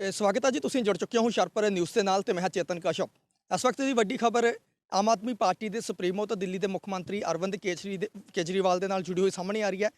ਸਵਾਗਤ ਹੈ ਜੀ, ਤੁਸੀਂ ਜੁੜ ਚੁੱਕੇ ਹੋ ਹੁਸ਼ਿਆਰਪੁਰ ਨਿਊਜ਼ ਦੇ ਨਾਲ ਤੇ ਮੈਂ ਹਾਂ ਚੇਤਨ ਕਸ਼ਪ ਇਸ ਵਕਤ ਦੀ ਵੱਡੀ ਖਬਰ, ਆਮ ਆਦਮੀ ਪਾਰਟੀ ਦੇ ਸੁਪਰੀਮੋ ਤੇ ਦਿੱਲੀ ਦੇ ਮੁੱਖ ਮੰਤਰੀ ਅਰਵਿੰਦ ਕੇਜਰੀ ਦੇ, ਕੇਜਰੀਵਾਲ ਦੇ ਨਾਲ ਜੁੜੀ ਹੋਈ ਸਾਹਮਣੇ ਆ ਰਹੀ ਹੈ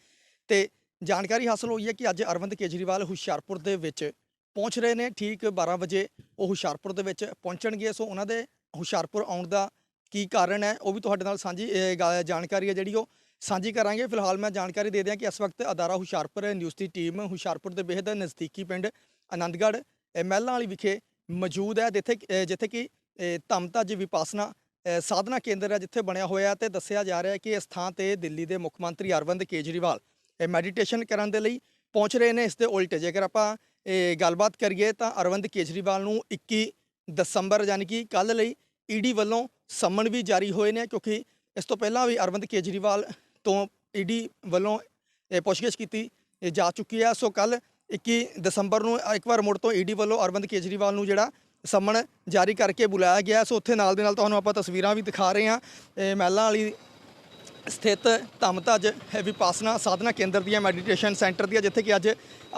ਤੇ ਜਾਣਕਾਰੀ ਹਾਸਲ ਹੋਈ ਹੈ ਕਿ ਅੱਜ ਅਰਵਿੰਦ ਕੇਜਰੀਵਾਲ ਹੁਸ਼ਿਆਰਪੁਰ ਦੇ ਵਿੱਚ ਪਹੁੰਚ ਰਹੇ ਨੇ, ਠੀਕ 12 ਵਜੇ ਉਹ ਹੁਸ਼ਿਆਰਪੁਰ ਦੇ ਵਿੱਚ ਪਹੁੰਚਣਗੇ। ਸੋ ਉਹਨਾਂ ਦੇ ਹੁਸ਼ਿਆਰਪੁਰ ਆਉਣ ਦਾ ਕੀ ਕਾਰਨ ਹੈ, ਉਹ ਵੀ ਤੁਹਾਡੇ ਨਾਲ ਸਾਂਝੀ ਗਾ- ਜਾਣਕਾਰੀ ਹੈ ਜਿਹੜੀ ਉਹ ਸਾਂਝੀ ਕਰਾਂਗੇ। ਫਿਲਹਾਲ ਮੈਂ ਜਾਣਕਾਰੀ ਦੇ ਦਿਆਂ ਕਿ ਇਸ ਵਕਤ ਅਦਾਰਾ ਹੁਸ਼ਿਆਰਪੁਰ ਨਿਊਜ਼ ਦੀ ਟੀਮ ਹੁਸ਼ਿਆਰਪੁਰ ਦੇ ਬੇਹਦ ਨਜ਼ਦੀਕੀ ਪਿੰਡ ਆਨੰਦਗੜ੍ਹ ਮਹਿਲਾਂ ਵਾਲੀ ਵਿਖੇ ਮੌਜੂਦ ਹੈ, ਜਿੱਥੇ ਜਿੱਥੇ ਕਿ ਇਹ ਧਮਤਜ ਵਿਪਾਸਨਾ ਸਾਧਨਾ ਕੇਂਦਰ ਹੈ, ਜਿੱਥੇ ਬਣਿਆ ਹੋਇਆ ਹੈ ਤੇ ਦੱਸਿਆ ਜਾ ਰਿਹਾ ਹੈ ਕਿ ਇਸ ਥਾਂ ਤੇ ਦਿੱਲੀ ਦੇ ਮੁੱਖ ਮੰਤਰੀ ਅਰਵਿੰਦ ਕੇਜਰੀਵਾਲ ਇਹ ਮੈਡੀਟੇਸ਼ਨ ਕਰਨ ਦੇ ਲਈ ਪਹੁੰਚ ਰਹੇ ਨੇ। ਇਸ ਦੇ ਉਲਟ ਜੇਕਰ ਆਪਾਂ ਗੱਲਬਾਤ ਕਰੀਏ ਤਾਂ ਅਰਵਿੰਦ ਕੇਜਰੀਵਾਲ ਨੂੰ 21 ਦਸੰਬਰ ਯਾਨੀ ਕਿ ਕੱਲ ਲਈ ਈਡੀ ਵੱਲੋਂ ਸੰਮਨ ਵੀ ਜਾਰੀ ਹੋਏ ਨੇ, ਕਿਉਂਕਿ ਇਸ ਤੋਂ ਪਹਿਲਾਂ ਵੀ ਅਰਵਿੰਦ ਕੇਜਰੀਵਾਲ ਤੋਂ ਈਡੀ ਵੱਲੋਂ ਇਹ ਪੁੱਛਗਿੱਛ ਕੀਤੀ ਜਾ ਚੁੱਕੀ ਹੈ। ਸੋ ਕੱਲ 21 ਦਸੰਬਰ ਨੂੰ ਇੱਕ ਵਾਰ ਮੁੜ ਤੋਂ ਈਡੀ ਵੱਲੋਂ ਅਰਵਿੰਦ ਕੇਜਰੀਵਾਲ ਨੂੰ ਜਿਹੜਾ ਸੰਮਨ ਜਾਰੀ ਕਰਕੇ ਬੁਲਾਇਆ ਗਿਆ। ਸੋ ਉੱਥੇ ਨਾਲ ਦੇ ਨਾਲ ਤੁਹਾਨੂੰ ਆਪਾਂ ਤਸਵੀਰਾਂ ਵੀ ਦਿਖਾ ਰਹੇ ਹਾਂ। ਇਹ ਮਹਿਲਾਂ ਵਾਲੀ ਸਥਿਤ ਧਮਤਜ ਵਿਪਾਸਨਾ ਸਾਧਨਾ ਕੇਂਦਰ ਦੀਆਂ ਮੈਡੀਟੇਸ਼ਨ ਸੈਂਟਰ ਦੀਆਂ, ਜਿੱਥੇ ਕਿ ਅੱਜ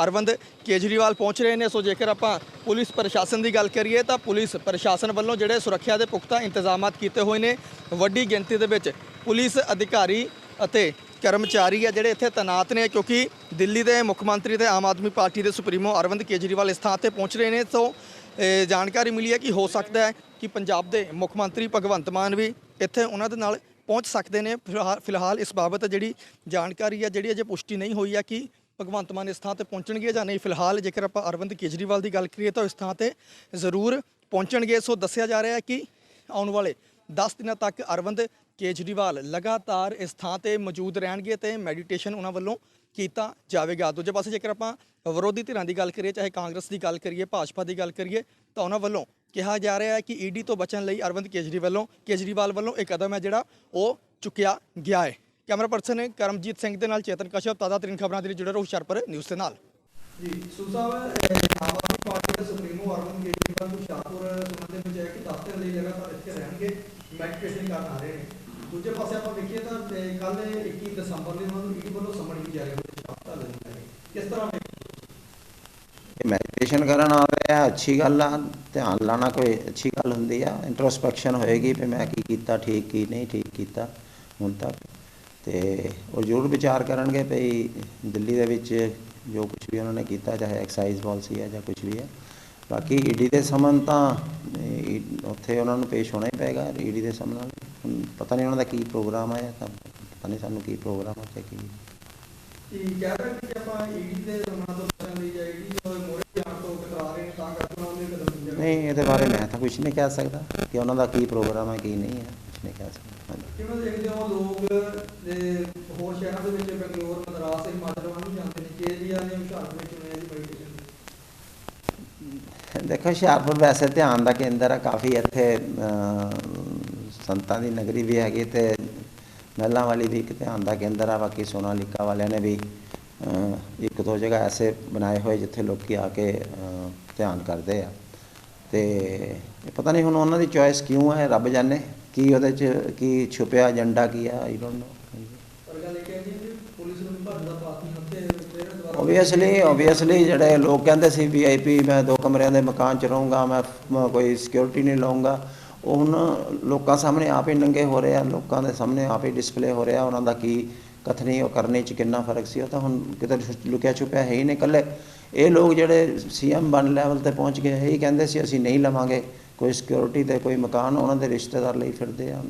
ਅਰਵਿੰਦ ਕੇਜਰੀਵਾਲ ਪਹੁੰਚ ਰਹੇ ਨੇ। ਸੋ ਜੇਕਰ ਆਪਾਂ ਪੁਲਿਸ ਪ੍ਰਸ਼ਾਸਨ ਦੀ ਗੱਲ ਕਰੀਏ, ਤਾਂ ਪੁਲਿਸ ਪ੍ਰਸ਼ਾਸਨ ਵੱਲੋਂ ਜਿਹੜੇ ਸੁਰੱਖਿਆ ਦੇ ਪੁਖਤਾ ਇੰਤਜ਼ਾਮਾਤ ਕੀਤੇ ਹੋਏ ਨੇ, ਵੱਡੀ ਗਿਣਤੀ ਦੇ ਵਿੱਚ ਪੁਲਿਸ ਅਧਿਕਾਰੀ ਅਤੇ ਕਰਮਚਾਰੀ ਆ ਜਿਹੜੇ ਇੱਥੇ ਤੈਨਾਤ ਨੇ, ਕਿਉਂਕਿ ਦਿੱਲੀ ਦੇ ਮੁੱਖ ਮੰਤਰੀ ਤੇ ਆਮ ਆਦਮੀ ਪਾਰਟੀ ਦੇ ਸੁਪਰੀਮੋ ਅਰਵਿੰਦ ਕੇਜਰੀਵਾਲ ਇਸ ਥਾਂ ਤੇ ਪਹੁੰਚ ਰਹੇ ਨੇ। ਸੋ ਜਾਣਕਾਰੀ ਮਿਲੀ ਹੈ ਕਿ ਹੋ ਸਕਦਾ ਹੈ ਕਿ ਪੰਜਾਬ ਦੇ ਮੁੱਖ ਮੰਤਰੀ ਭਗਵੰਤ ਮਾਨ ਵੀ ਇੱਥੇ ਉਹਨਾਂ ਦੇ ਨਾਲ ਪਹੁੰਚ ਸਕਦੇ ਨੇ। ਫਿਲਹਾਲ- ਫਿਲਹਾਲ ਇਸ ਬਾਬਤ ਜਿਹੜੀ ਜਾਣਕਾਰੀ ਹੈ ਜਿਹੜੀ ਅਜੇ ਪੁਸ਼ਟੀ ਨਹੀਂ ਹੋਈ ਹੈ ਕਿ ਭਗਵੰਤ ਮਾਨ ਇਸ ਥਾਂ ਤੇ ਪਹੁੰਚਣਗੇ ਜਾਂ ਨਹੀਂ। ਫਿਲਹਾਲ ਜੇਕਰ ਆਪਾਂ ਅਰਵਿੰਦ ਕੇਜਰੀਵਾਲ ਦੀ ਗੱਲ ਕਰੀਏ ਤਾਂ ਇਸ ਥਾਂ ਤੇ ਜ਼ਰੂਰ ਪਹੁੰਚਣਗੇ। ਸੋ ਦੱਸਿਆ ਜਾ ਰਿਹਾ ਹੈ ਕਿ ਆਉਣ ਵਾਲੇ 10 ਦਿਨਾਂ ਤੱਕ ਅਰਵਿੰਦ ਕੇਜਰੀਵਾਲ ਲਗਾਤਾਰ ਇਸ ਥਾਂ ਤੇ ਮੌਜੂਦ ਰਹਿਣਗੇ ਤੇ ਮੈਡੀਟੇਸ਼ਨ ਉਹਨਾਂ ਵੱਲੋਂ ਕੀਤਾ ਜਾਵੇਗਾ। ਦੂਜੇ ਪਾਸੇ ਜੇਕਰ ਆਪਾਂ ਵਿਰੋਧੀ ਧਿਰਾਂ ਦੀ ਗੱਲ ਕਰੀਏ, ਚਾਹੇ ਕਾਂਗਰਸ ਦੀ ਗੱਲ ਕਰੀਏ, ਭਾਜਪਾ ਦੀ ਗੱਲ ਕਰੀਏ, ਤਾਂ ਉਹਨਾਂ ਵੱਲੋਂ ਕਿਹਾ ਜਾ ਰਿਹਾ ਹੈ ਕਿ ਈਡੀ ਤੋਂ ਬਚਣ ਲਈ ਅਰਵਿੰਦ ਕੇਜਰੀਵਾਲ ਵੱਲੋਂ ਕੇਜਰੀਵਾਲ ਵੱਲੋਂ ਇੱਕ ਕਦਮ ਹੈ ਜਿਹੜਾ ਉਹ ਚੁੱਕਿਆ ਗਿਆ ਹੈ। ਕੈਮਰਾ ਪਰਸਨ ਕਰਮਜੀਤ ਸਿੰਘ ਦੇ ਨਾਲ ਚੇਤਨ ਕਸ਼ਪ ਤਾਜ਼ਾ ਤਰੀਨ ਖਬਰਾਂ ਦੇ ਲਈ ਜੁੜੇ ਰਹੋ ਹੁਸ਼ਿਆਰਪੁਰ ਨਿਊਜ਼ ਦੇ ਨਾਲ। ਜੀ ਸੁਸਾਬ ਆਮ ਆਦਮੀ ਪਾਰਟੀ ਦੇ ਸੁਪਰੀਮੋ ਅਰਵਿੰਦ ਕੇਜਰੀਵਾਲ ਹੁਸ਼ਿਆਰਪੁਰ ਸੁਣਨ ਦੇ ਵਿੱਚ ਹੈ ਕਿ ਦਫ਼ਤਰ ਲਈ ਲਗਾਤਾਰ ਇੱਥੇ ਰਹਿਣਗੇ, ਮੈਡੀਟੇਸ਼ਨ ਕਰਨ ਆ ਰਹੇ ਨੇ। ਦੂਜੇ ਪਾਸੇ ਆਪਾਂ ਵੇਖੀਏ ਤਾਂ ਕੱਲ 21 ਦਸੰਬਰ ਨੂੰ ਉਹਨਾਂ ਨੂੰ ਈਡੀ ਵੱਲੋਂ ਸਮਣ ਵੀ ਜਾਰੀ ਹੋਇਆ ਹਫ਼ਤਾ ਲੱਗਦਾ ਹੈ ਕਿਸ ਤਰ੍ਹਾਂ ਮੈਡੀਟੇਸ਼ਨ ਕਰਨ ਆ ਰਿਹਾ ਅੱਛੀ ਗੱਲ ਆ, ਧਿਆਨ ਲਾਣਾ ਕੋਈ ਅੱਛੀ ਗੱਲ ਹੁੰਦੀ ਆ। ਇੰਟਰੋਸਪੈਕਸ਼ਨ ਹੋਏਗੀ ਵੀ ਮੈਂ ਕੀ ਕੀਤਾ, ਠੀਕ ਕੀ ਨਹੀਂ, ਠੀਕ ਕੀਤਾ ਹੁਣ ਤੱਕ। ਤੇ ਉਹ ਜ਼ਰੂਰ ਵਿਚਾਰ ਕਰਨਗੇ ਭਈ ਦਿੱਲੀ ਦੇ ਵਿੱਚ ਜੋ ਕੁਝ ਵੀ ਉਹਨਾਂ ਨੇ ਕੀਤਾ, ਚਾਹੇ ਐਕਸਾਈਜ਼ ਪਾਲਿਸੀ ਹੈ ਜਾਂ ਕੁਝ ਵੀ ਹੈ ਬਾਕੀ ਈਡੀ ਦੇ ਸਮਨ ਤਾਂ ਉੱਥੇ ਉਹਨਾਂ ਨੂੰ ਪੇਸ਼ ਹੋਣਾ ਹੀ ਪਏਗਾ ਈਡੀ ਦੇ ਸਮਨ ਪਤਾ ਨਹੀਂ ਉਹਨਾਂ ਦਾ ਕੀ ਪ੍ਰੋਗਰਾਮ ਹੈ ਤਾਂ ਪਤਾ ਨਹੀਂ ਸਾਨੂੰ ਕੀ ਪ੍ਰੋਗਰਾਮ ਹੈ ਤੇ ਕੀ। ਕਿ ਕਹਿ ਰਹੇ ਕਿ ਆਪਾਂ ਈਡੀ ਦੇ ਉਹਨਾਂ ਤੋਂ ਬਚਣ ਲਈ ਜਾਂ ਈਡੀ ਤੋਂ ਮੋਰੇ ਜਾਣ ਤੋਂ ਕਤਰਾ ਰਹੇ ਨੇ ਤਾਂ ਕਰਕੇ ਉਹਨਾਂ ਨੇ ਕਦਮ ਚੁੱਕਿਆ ਨਹੀਂ ਇਹਦੇ ਬਾਰੇ ਮੈਂ ਤਾਂ ਕੁਝ ਨਹੀਂ ਕਹਿ ਸਕਦਾ ਕਿ ਉਹਨਾਂ ਦਾ ਕੀ ਪ੍ਰੋਗਰਾਮ ਹੈ ਕੀ ਨਹੀਂ ਹੈ ਕੁਝ ਨਹੀਂ ਕਹਿ ਸਕਦਾ। ਕਿਵੇਂ ਦੇਖਦੇ ਹੋ ਲੋਕ ਹੋਰ ਸ਼ਹਿਰਾਂ ਦੇ ਵਿੱਚ ਬੰਗਲੌਰ ਮਦਰਾਸ ਹਿਮਾਚਲ ਵੱਲ ਨੂੰ ਜਾਂਦੇ ਨੇ? ਕੇਜਰੀਵਾਲ ਨੇ ਹੁਸ਼ਿਆਰਪੁਰ ਵਿੱਚ ਦੇਖੋ ਹੁਸ਼ਿਆਰਪੁਰ ਵੈਸੇ ਧਿਆਨ ਦਾ ਕੇਂਦਰ ਆ, ਕਾਫੀ ਇੱਥੇ ਸੰਤਾਂ ਦੀ ਨਗਰੀ ਵੀ ਹੈਗੀ ਤੇ ਮਹਿਲਾਂ ਵਾਲੀ ਵੀ ਇੱਕ ਧਿਆਨ ਦਾ ਕੇਂਦਰ ਆ, ਬਾਕੀ ਸੋਨਾਲੀਕਾ ਵਾਲਿਆਂ ਨੇ ਵੀ ਇੱਕ ਦੋ ਜਗ੍ਹਾ ਐਸੇ ਬਣਾਏ ਹੋਏ ਜਿੱਥੇ ਲੋਕੀ ਆ ਕੇ ਧਿਆਨ ਕਰਦੇ ਆ। ਤੇ ਪਤਾ ਨਹੀਂ ਹੁਣ ਉਹਨਾਂ ਦੀ ਚੋਇਸ ਕਿਉਂ ਹੈ ਰੱਬ ਜਾਣੇ, ਕੀ ਉਹਦੇ ਚ, ਕੀ ਛੁਪਿਆ ਏਜੰਡਾ ਕੀ ਆ ਆਈ ਡੋਨਟ ਨੋ ਪਰ ਗੱਲ ਇਹ ਕਹਿੰਦੀ ਕਿ ਪੁਲਿਸ ਨੂੰ ਭੱਜ ਦਾ ਪਾਤੀ ਹੱਥੇ ਫਿਰ ਦੁਬਾਰਾ ਓਬਵੀਅਸਲੀ ਓਬਵੀਅਸਲੀ ਜਿਹੜੇ ਲੋਕ ਕਹਿੰਦੇ ਸੀ ਵੀਆਈਪੀ ਮੈਂ ਦੋ ਕਮਰਿਆਂ ਦੇ ਮਕਾਨ ਚ ਰਹੂੰਗਾ, ਮੈਂ ਕੋਈ ਸਿਕਿਉਰਿਟੀ ਨਹੀਂ ਲਾਉਂਗਾ ਉਹ ਹੁਣ ਲੋਕਾਂ ਸਾਹਮਣੇ ਆਪ ਹੀ ਨੰਗੇ ਹੋ ਰਹੇ ਆ, ਲੋਕਾਂ ਦੇ ਸਾਹਮਣੇ ਆਪ ਹੀ ਡਿਸਪਲੇ ਹੋ ਰਿਹਾ, ਉਹਨਾਂ ਦਾ ਕੀ ਕਥਨੀ, ਉਹ ਕਰਨੇ ਚ ਕਿੰਨਾ ਫ਼ਰਕ ਸੀ, ਉਹ ਤਾਂ ਹੁਣ ਕਿਤੇ ਲੁਕਿਆ ਛੁਪਿਆ ਹੈ ਹੀ ਨਹੀਂ ਇਕੱਲੇ। ਇਹ ਲੋਕ ਜਿਹੜੇ ਸੀਐਮ ਬਣ ਲੈਵਲ ਤੇ ਪਹੁੰਚ ਗਏ, ਇਹੀ ਕਹਿੰਦੇ ਸੀ ਅਸੀਂ ਨਹੀਂ ਲਵਾਂਗੇ, ਕੋਈ ਸਿਕਿਉਰਿਟੀ ਤੇ ਕੋਈ ਮਕਾਨ, ਉਹਨਾਂ ਦੇ ਰਿਸ਼ਤੇਦਾਰ ਲਈ ਫਿਰਦੇ ਆ